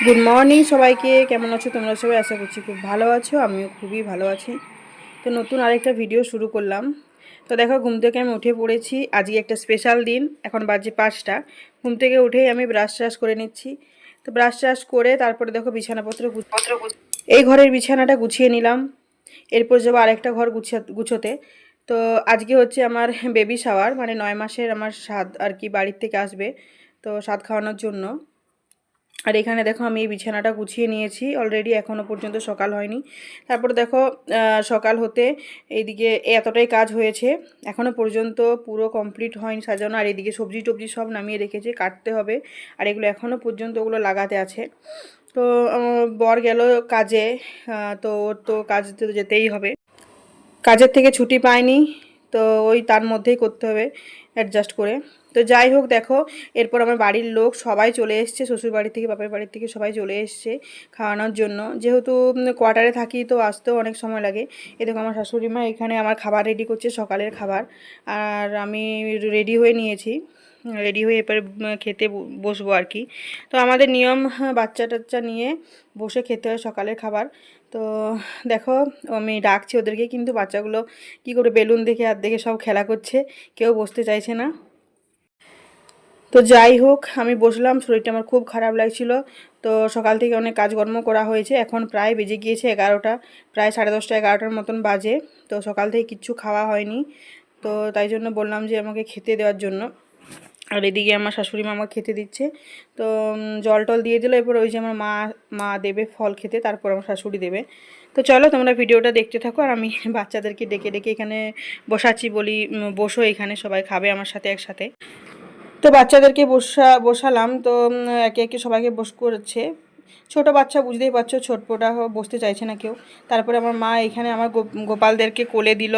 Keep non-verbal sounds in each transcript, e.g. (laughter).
Good morning সবাইকে, কেমন আছো তোমরা সবাই? আশা করছি খুব ভালো আছো, আমিও খুবই ভালো আছি। তো নতুন আরেকটা ভিডিও শুরু করলাম। তো দেখো, ঘুম থেকে আমি উঠে পড়েছি। আজকে একটা স্পেশাল দিন, এখন বাজে পাঁচটা। ঘুম থেকে উঠেই আমি ব্রাশ ট্রাশ করে নিচ্ছি। তো ব্রাশ ট্রাশ করে তারপরে দেখো বিছানাপত্র এই ঘরের বিছানাটা গুছিয়ে নিলাম। এরপর যাব আরেকটা ঘর গুছা গুছোতে। তো আজকে হচ্ছে আমার বেবি শাওয়ার মানে নয় মাসের আমার স্বাদ আর কি বাড়ির থেকে আসবে, তো স্বাদ খাওয়ানোর জন্য। আর এখানে দেখো আমি এই বিছানাটা গুছিয়ে নিয়েছি। অলরেডি এখনও পর্যন্ত সকাল হয়নি। তারপর দেখো সকাল হতে এইদিকে এতটাই কাজ হয়েছে। এখনও পর্যন্ত পুরো কমপ্লিট হয়নি সাজানো। আর এদিকে সবজি টবজি সব নামিয়ে রেখেছে, কাটতে হবে। আর এগুলো এখনও পর্যন্ত ওগুলো লাগাতে আছে। তো বর গেল কাজে তো ওর তো কাজে তো যেতেই হবে। কাজের থেকে ছুটি পায়নি। তো ওই তার মধ্যেই করতে হবে অ্যাডজাস্ট করে। তো যাই হোক দেখো এরপর আমার বাড়ির লোক সবাই চলে এসছে শ্বশুর বাড়ি থেকে বাপের বাড়ি থেকে সবাই চলে এসছে খাওয়ানোর জন্য। যেহেতু কোয়ার্টারে থাকি তো আসতেও অনেক সময় লাগে। এ দেখো আমার শাশুড়ি মা এখানে আমার খাবার রেডি করছে সকালের খাবার। আর আমি রেডি হয়ে নিয়েছি। রেডি হয়ে এরপরে খেতে বসবো আর কি। তো আমাদের নিয়ম হ্যাঁ, বাচ্চা টাচ্চা নিয়ে বসে খেতে হয় সকালের খাবার। তো দেখো, আমি ডাকছি ওদেরকে, কিন্তু বাচ্চাগুলো কি করে বেলুন দেখে আর দেখে সব খেলা করছে, কেউ বসতে চাইছে না। তো যাই হোক, আমি বসলাম, শরীরটা আমার খুব খারাপ লাগছিল। তো সকাল থেকে অনেক কাজকর্ম করা হয়েছে, এখন প্রায় বেজে গিয়েছে এগারোটা, প্রায় সাড়ে দশটা এগারোটার মতন বাজে। তো সকাল থেকে কিচ্ছু খাওয়া হয়নি। তো তাই জন্য বললাম যে আমাকে খেতে দেওয়ার জন্য। আর এদিকে আমার শাশুড়ি মামা খেতে দিচ্ছে। তো জল টল দিয়ে দিল। এরপর ওই যে আমার মা মা দেবে ফল খেতে, তারপর আমার শাশুড়ি দেবে। তো চলো, তোমরা ভিডিওটা দেখতে থাকো আর আমি (laughs) বাচ্চাদেরকে ডেকে ডেকে এখানে বসাচ্ছি বলি বসো এখানে, সবাই খাবে আমার সাথে একসাথে। তো বাচ্চাদেরকে বসা, বসালাম। তো একে একে সবাইকে বস করছে। ছোট বাচ্চা, বুঝতেই পারছ, ছোটপোটা বসতে চাইছে না কেউ। তারপরে আমার মা এখানে আমার গোপালদেরকে কোলে দিল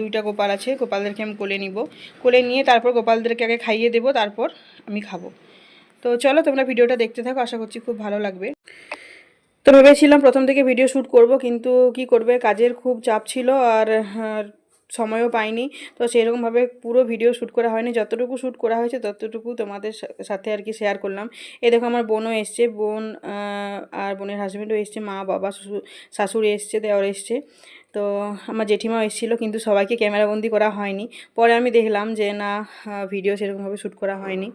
দুইটা গোপাল আছে, গোপালদেরকে আমি কোলে নিব। কোলে নিয়ে তারপর গোপালদেরকে আগে খাইয়ে দেবো, তারপর আমি খাব। তো চলো, তোমরা ভিডিওটা দেখতে থাকো, আশা করছি খুব ভালো লাগবে। তো ভেবেছিলাম প্রথম থেকে ভিডিও শ্যুট করব, কিন্তু কি করবে, কাজের খুব চাপ ছিল আর সময়ও পাইনি। তো সেরকমভাবে পুরো ভিডিও শ্যুট করা হয়নি। যতটুকু শ্যুট করা হয়েছে, ততটুকু তোমাদের সাথে আর কি শেয়ার করলাম। এ দেখো আমার বোনও এসছে। বোন আর বোনের হাজব্যান্ডও এসছে। মা, বাবা শাশুড়ি এসছে দেওয়ার এসছে। তো আমার জেঠিমাও এসেছিল, কিন্তু সবাইকে ক্যামেরাবন্দি করা হয়নি। পরে আমি দেখলাম যে, না ভিডিও সেরকমভাবে শ্যুট করা হয়নি।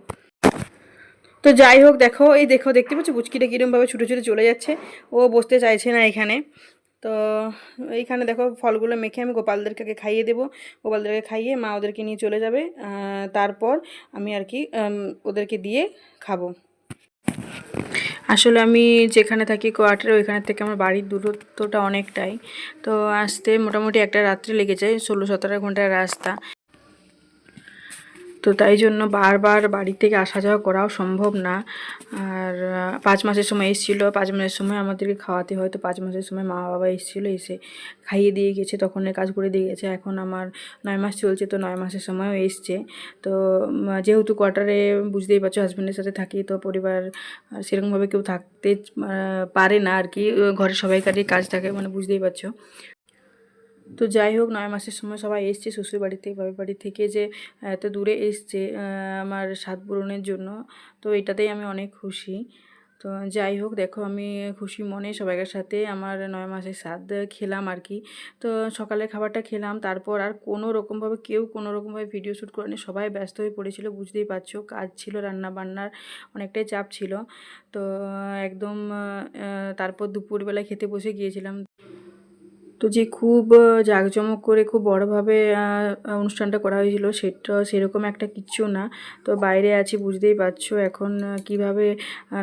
তো যাই হোক, দেখো, এই দেখো, দেখতে পাচ্ছ? বুচকিটা কীরকমভাবে ছুটে ছুটে চলে যাচ্ছে। ও বসতে চাইছে না এখানে। তো এইখানে দেখো ফলগুলো মেখে আমি গোপালদেরকে খাইয়ে দেবো। গোপালদেরকে খাইয়ে মা ওদেরকে নিয়ে চলে যাবে। তারপর আমি আর কি ওদেরকে দিয়ে খাব। আসলে আমি যেখানে থাকি কোয়ার্টারে ওইখানের থেকে আমার বাড়ির দূরত্বটা অনেকটাই। তো আসতে মোটামুটি একটা রাত্রি লেগে যায়, ষোলো সতেরো ঘণ্টার রাস্তা। তো তাই জন্য বারবার বাড়ি থেকে আসা যাওয়া করাও সম্ভব না। আর পাঁচ মাসের সময় এসেছিল, পাঁচ মাসের সময় আমাদেরকে খাওয়াতে হয় তো পাঁচ মাসের সময় মা বাবা এসেছিল, এসে খাইয়ে দিয়ে গেছে, তখন কাজ করে দিয়ে গেছে। এখন আমার নয় মাস চলছে, তো নয় মাসের সময়ও এসছে। তো যেহেতু কোয়ার্টারে বুঝতেই পারছ হাজব্যান্ডের সাথে থাকি, তো পরিবার সেরকমভাবে কেউ থাকতে পারে না আর কি। ঘরের সবাইকারই কাজ থাকে মানে বুঝতেই পারছ। তো যাই হোক, নয় মাসের সময় সবাই এসছে শ্বশুর বাড়ি থেকে বাবার বাড়ি থেকে যে এত দূরে এসছে আমার স্বাদ পূরণের জন্য। তো এটাতেই আমি অনেক খুশি। তো যাই হোক, দেখো আমি খুশি মনে সবাইকার সাথে আমার নয় মাসের স্বাদ খেলাম আর কি। তো সকালের খাবারটা খেলাম, তারপর আর কোনো রকমভাবে, কেউ কোনো রকমভাবে ভিডিও শ্যুট করেনি, সবাই ব্যস্ত হয়ে পড়েছিল, বুঝতেই পারছ, কাজ ছিল রান্না বান্নার অনেকটাই চাপ ছিল। তো একদম তারপর দুপুরবেলায় খেতে বসে গিয়েছিলাম। তো যে খুব জাঁকজমক করে খুব বড়োভাবে অনুষ্ঠানটা করা হয়েছিল সেটা সেরকম একটা কিচ্ছু না। তো বাইরে আছি, বুঝতেই পারছ এখন কীভাবে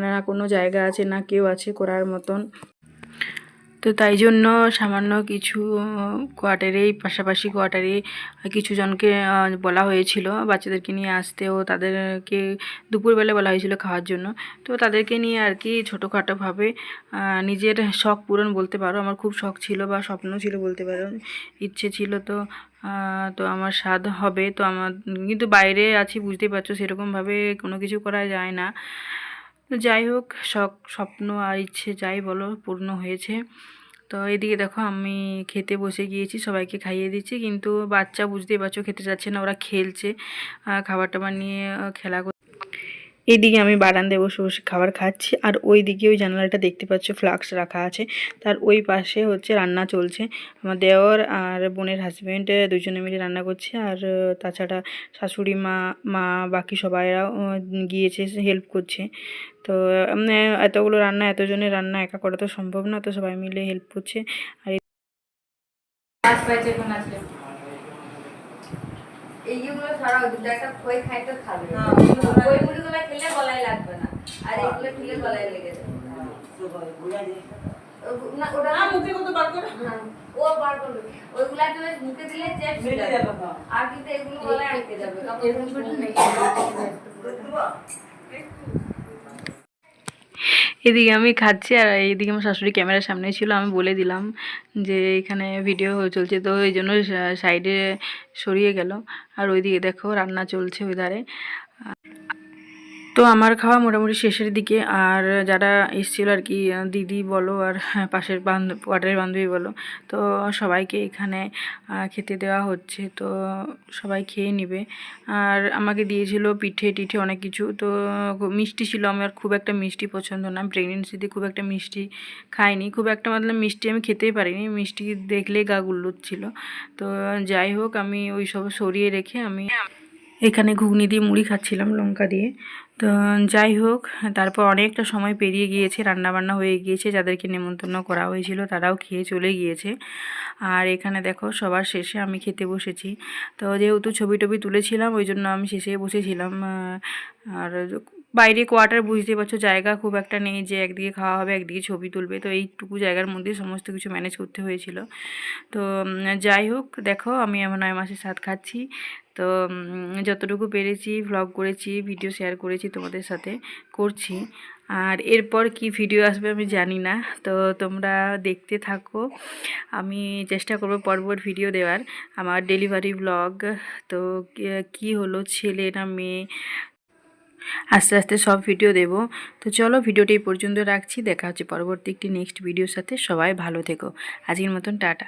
না কোনো জায়গা আছে, না কেউ আছে করার মতন। তো তাই জন্য সামান্য কিছু কোয়ার্টারেই, পাশাপাশি কোয়ার্টারে কিছু জনকে বলা হয়েছিল বাচ্চাদেরকে নিয়ে আসতে ও তাদেরকে দুপুরবেলা বলা হয়েছিল খাওয়ার জন্য। তো তাদেরকে নিয়ে আর কি ছোটোখাটোভাবে নিজের শখ পূরণ বলতে পারো। আমার খুব শখ ছিল বা স্বপ্ন ছিল বলতে পারো। ইচ্ছে ছিল তো তো আমার স্বাদ হবে। তো আমার, কিন্তু বাইরে আছি বুঝতেই পারছ সেরকমভাবে কোনো কিছু করা যায় না। যাই হোক, শখ, স্বপ্ন আর ইচ্ছে যাই বলো, পূর্ণ হয়েছে। তো এদিকে দেখো, আমি খেতে বসে গিয়েছি, সবাইকে খাইয়ে দিচ্ছি, কিন্তু বাচ্চা বুঝতেই পারছ, খেতে যাচ্ছে না, ওরা খেলছে। খাবার টাবার নিয়ে খেলা এইদিকে আমি বারান্দায় বসে বসে খাবার খাচ্ছি, আর ওই দিকে ওই জানালাটা দেখতে পাচ্ছ ফ্লাক্স রাখা আছে। তার ওই পাশে হচ্ছে রান্না চলছে। আমার দেওর আর বোনের হাজব্যান্ড দুজনে মিলে রান্না করছে, আর তাছাড়া শাশুড়ি মা মা, বাকি সবাইরাও গিয়েছে হেল্প করছে। তো এতগুলো রান্না, এতজনের রান্না একা করা তো সম্ভব না, তো সবাই মিলে হেল্প করছে। আর মাছ পাইছে এখন আসলে এইগুলো ছাড়াও দুটো একটা খই খাই তো খাবে। হ্যাঁ, খই মুড়িগুলো খেলে গলায় লাগবে না। আর এগুলো খেলে গলায় লেগে যাবে না, ওটা মুখে কত বার করে? হ্যাঁ, ও বার করবে। ওইগুলা তুমি মুখে দিলে চেপ হ্যাঁ। আর কিন্তু এগুলো গলায় আটকে যাবে। এরকম করে নেই। এদিকে আমি খাচ্ছি আর এইদিকে আমার শাশুড়ি ক্যামেরার সামনে ছিল, আমি বলে দিলাম যে এখানে ভিডিও চলছে। তো এই জন্য সাইডে সরিয়ে গেল। আর ওইদিকে দেখো রান্না চলছে ওই ধারে তো আমার খাওয়া মোটামুটি শেষের দিকে। আর যারা এসেছিল আর কি দিদি বলো আর হ্যাঁ, পাশের বান্ধব কোয়ার্টারের বান্ধবী বলো তো সবাইকে এখানে খেতে দেওয়া হচ্ছে। তো সবাই খেয়ে নিবে। আর আমাকে দিয়েছিল পিঠে টিঠে অনেক কিছু। তো মিষ্টি ছিল আমার খুব একটা মিষ্টি পছন্দ না। প্রেগনেন্সিতে খুব একটা মিষ্টি খাইনি। খুব একটা মতলব মিষ্টি আমি খেতেই পারিনি। মিষ্টি দেখলে গা গুল্লুচ্ছিল। তো যাই হোক আমি ওই সব সরিয়ে রেখে আমি এখানে ঘুগনি দিয়ে মুড়ি খাচ্ছিলাম, লঙ্কা দিয়ে। তো যাই হোক, তারপর অনেকটা সময় পেরিয়ে গিয়েছে, রান্নাবান্না হয়ে গিয়েছে, যাদেরকে নেমন্তন্ন করা হয়েছিল তারাও খেয়ে চলে গিয়েছে। আর এখানে দেখো, সবার শেষে আমি খেতে বসেছি। তো যেহেতু ছবি টবি তুলেছিলাম, ওই জন্য আমি শেষে বসেছিলাম আর বাইরে কোয়ার্টার বুঝতে পারছ, জায়গা খুব একটা নেই যে একদিকে খাওয়া হবে, একদিকে ছবি তুলবে। তো এইটুকু জায়গার মধ্যে সমস্ত কিছু ম্যানেজ করতে হয়েছিল। তো যাই হোক, দেখো আমি আমার নয় মাসের সাথ খাচ্ছি। তো যতটুকু পেরেছি ভ্লগ করেছি ভিডিও শেয়ার করেছি তোমাদের সাথে করছি। আর এরপর কি ভিডিও আসবে আমি জানি না। তো, তোমরা দেখতে থাকো। আমি চেষ্টা করব পরপর ভিডিও দেওয়ার। আমার ডেলিভারি ব্লগ তো কি হলো ছেলে না মেয়ে আস্তে আস্তে সব ভিডিও দেব। তো চলো ভিডিওটি পর্যন্ত রাখছি। দেখা হচ্ছে পরবর্তী একটি নেক্সট ভিডিওর সাথে। সবাই ভালো থেকো। আজকের মতন টাটা।